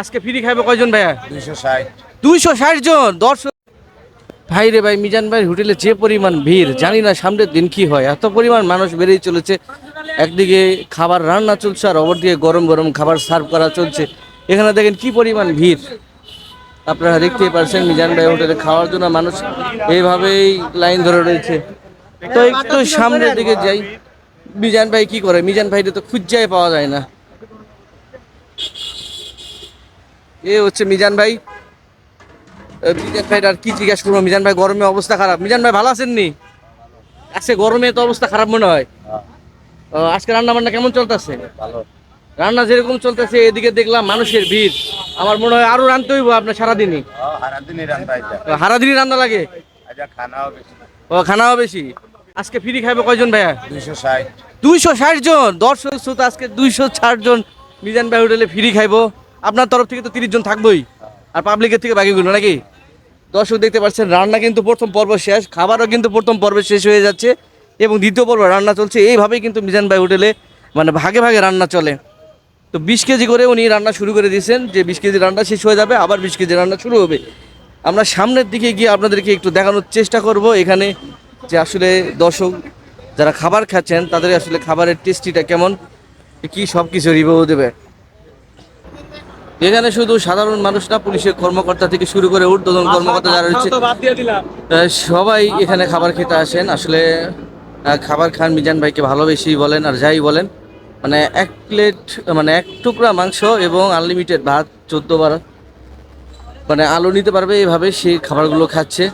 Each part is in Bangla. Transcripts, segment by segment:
আজকে ফ্রি খাইবে কয়জন ভাইয়া? দুইশো ষাট। দুইশো ষাট জন? দর্শক ভাই রে ভাই মিজান ভাই হোটেলে যে পরিমাণ ভিড় জানি না সামনের দিন কি হয়। এত পরিমাণ মানুষ বেড়েই চলেছে। একদিকে খাবার রান্না চলছে আর অপরদিকে গরম গরম খাবার সার্ভ করা চলছে। এখানে দেখেন কি পরিমাণ ভিড়। আপনারা দেখতেই পারছেন মিজান ভাই হোটেলে খাওয়ার জন্য মানুষ এইভাবেই লাইন ধরে রয়েছে। তো একটু সামনের দিকে যাই। মিজান ভাই কি করে? মিজান ভাইটা তো খুঁজাই পাওয়া যায় না। এ হচ্ছে মিজান ভাই। মিজান ভাই আর কি জিজ্ঞাসা করব? মিজান ভাই গরমে অবস্থা খারাপ। মিজান ভাই ভালো আছেন নি আজকে গরমে তো অবস্থা খারাপ মনে হয়। ও, আজকে রান্না বান্না কেমন চলতেছে? রান্না যেরকম চলতেছে এদিকে দেখলাম মানুষের ভিড়। আমার মনে হয় আরও রানতে হইব আপনার সারাদিনই। সারাদিনই রান্না লাগে? ও খানাও বেশি? আজকে ফ্রি খাইবে কয়জন ভাইয়া? দুইশো ষাট। দুইশো ষাট জন? দর্শক শ্রোতা আজকে দুইশো ষাট জন মিজান ভাই হোটেলে ফ্রি খাইবো। আপনার তরফ থেকে তো তিরিশ জন থাকবোই। আর পাবলিকের থেকে বাকিগুলো নাকি? দর্শক দেখতে পাচ্ছেন, রান্না কিন্তু প্রথম পর্ব শেষ, খাবারও কিন্তু প্রথম পর্বে শেষ হয়ে যাচ্ছে এবং দ্বিতীয় পর্ব রান্না চলছে। এইভাবেই কিন্তু মিজান ভাই হোটেলে মানে ভাগে ভাগে রান্না চলে। তো বিশ কেজি করে উনি রান্না শুরু করে দিয়েছেন যে বিশ কেজি রান্না শেষ হয়ে যাবে, আবার বিশ কেজি রান্না শুরু হবে। আমরা সামনের দিকে গিয়ে আপনাদেরকে একটু দেখানোর চেষ্টা করব এখানে যে আসলে দর্শক যারা খাবার খাচ্ছেন, তাদের আসলে খাবারের টেস্টিটা কেমন, কি সব কিছু রিভিউ দেবে। এখানে শুধু সাধারণ মানুষ না পুলিশের কর্মকর্তা থেকে শুরু করে ঊর্ধ্বতন কর্মকর্তা যারা রয়েছে সবাই এখানে খাবার খেতে আসেন। আসলে খাবার খান মিজান ভাইকে ভালোবেসি বলেন আর যাই বলেন। মানে এক প্লেট মানে এক টুকরা মাংস এবং আনলিমিটেড ভাত চোদ্দ বার। মানে আলো নিতে পারবে এভাবে সেই খাবারগুলো খাচ্ছে।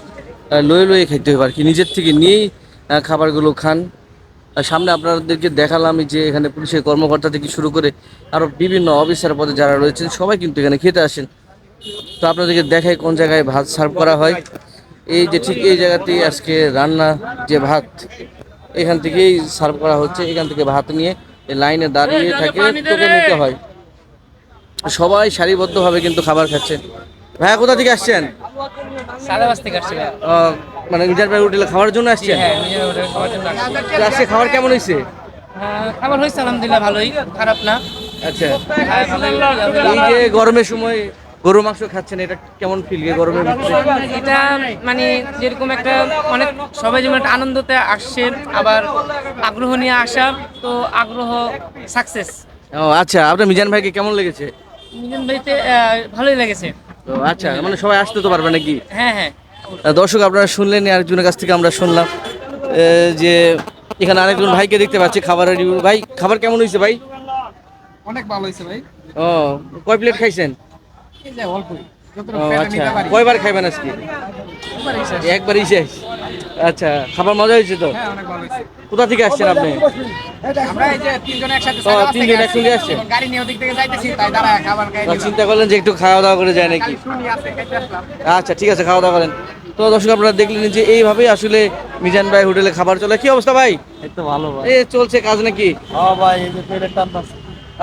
লয়ে লয়ে খাইতে হবে আর কি। নিজের থেকে নিয়েই খাবারগুলো খান। সামনে আপনাদেরকে দেখালাম যে এখানে পুলিশের কর্মকর্তা থেকে শুরু করে আরও বিভিন্ন অফিসার পদে যারা রয়েছেন সবাই কিন্তু এখানে খেতে আসেন। তো আপনাদেরকে দেখাই কোন জায়গায় ভাত সার্ভ করা হয়। এই যে ঠিক এই জায়গাতেই আজকে রান্না যে ভাত এখান থেকেই সার্ভ করা হচ্ছে। এখান থেকে ভাত নিয়ে এই লাইনে দাঁড়িয়ে থাকে তোকে নিতে হয়। সবাই সারিবদ্ধভাবে কিন্তু খাবার খাচ্ছে। ভাইয়া কোথা থেকে আসছেন? থেকে আসছি ভাই। আহ, মানে মিজান ভাই হোটেলে খাওয়ার জন্য আসছেন? হ্যাঁ নিজের হোটেলে খাওয়ার জন্য আসছি। তো আজকে খাবার কেমন হয়েছে? হ্যাঁ, খাবার হয়েছে আলহামদুলিল্লাহ ভালোই। খারাপ না। আচ্ছা। হ্যাঁ, ভালোই এই যে গরমের সময় গরু মাংস খাচ্ছেন এটা কেমন ফিল গরমের ভিতরে? এটা মানে যেরকম একটা অনেক সবাই যেমন একটা আনন্দতে আসছে আবার আগ্রহ নিয়ে আসা তো আগ্রহ সাকসেস ও আচ্ছা আপনার মিজান ভাইকে কেমন লেগেছে? মিলন ভাইতে আহ, ভালোই লেগেছে। তো আচ্ছা মানে সবাই আসতে তো পারবে নাকি? হ্যাঁ হ্যাঁ। দর্শক আপনারা শুনলেন আরেকজনের কাছ থেকে আমরা শুনলাম যে এখানে আরেকজন ভাইকে দেখতে পাচ্ছি খাবারের review। ভাই খাবার কেমন হয়েছে ভাই? অনেক ভালো হয়েছে ভাই। ও কয় প্লেট খাইছেন? এই যে অল্পই যতটুকু ও আচ্ছা। কয়বার খাইবেন আজকে? একবারই শেষ। আচ্ছা খাবার মজা হয়েছে তো? হ্যাঁ অনেক ভালো হয়েছে। কোথা থেকে আসছেন আপনি? আমরা এই যে তিনজন ও, সাইড তিনজন একসঙ্গে আসছে? গাড়ি নিয়ে ওদিক থেকে যাইতেছি তাই দাঁড়ায় খাবার খাই তো চিন্তা করলেন যে একটু খাওয়া দাওয়া করে যায় নাকি? শুনি আছে খাইতে আসলাম। আচ্ছা ঠিক আছে খাওয়া দাওয়া করেন। তো দর্শক আপনারা দেখলেন যে এইভাবেই আসলে মিজান ভাই হোটেলে খাবার চলে। কি অবস্থা ভাই? তো ভালো ভাই। এ চলছে কাজ নাকি? হ্যাঁ ভাই এই যে পেটের টান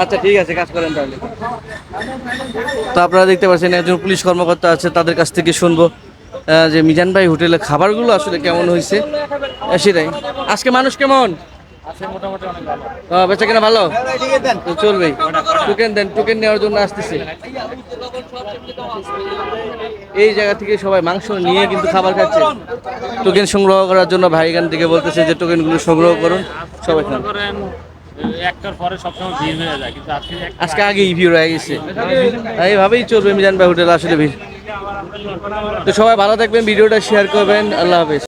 আচ্ছা ঠিক আছে কাজ করেন তাহলে। তো আপনারা দেখতে পাচ্ছেন একজন পুলিশ কর্মকর্তা আছে তাদের কাছ থেকে শুনব যে মিজান ভাই হোটেলে খাবারগুলো আসলে কেমন হয়েছে। সেটাই। আজকে মানুষ কেমন? বেচা কেনা ভালো? তো চলবেই। টোকেন দেন টোকেন নেওয়ার জন্য আসতেছে। এই জায়গা থেকে সবাই মাংস নিয়ে কিন্তু খাবার খাচ্ছে। টোকেন সংগ্রহ করার জন্য ভাই এখান থেকে বলতেছে যে টোকেনগুলো সংগ্রহ করুন, সবাই খান। আজকে আজকে আগেই ভিড় হয়ে গেছে। এইভাবেই চলবে মিজান ভাই হোটেল, আসলে ভিড়। তো সবাই ভালো থাকবেন, ভিডিওটা শেয়ার করবেন। আল্লাহ হাফেজ।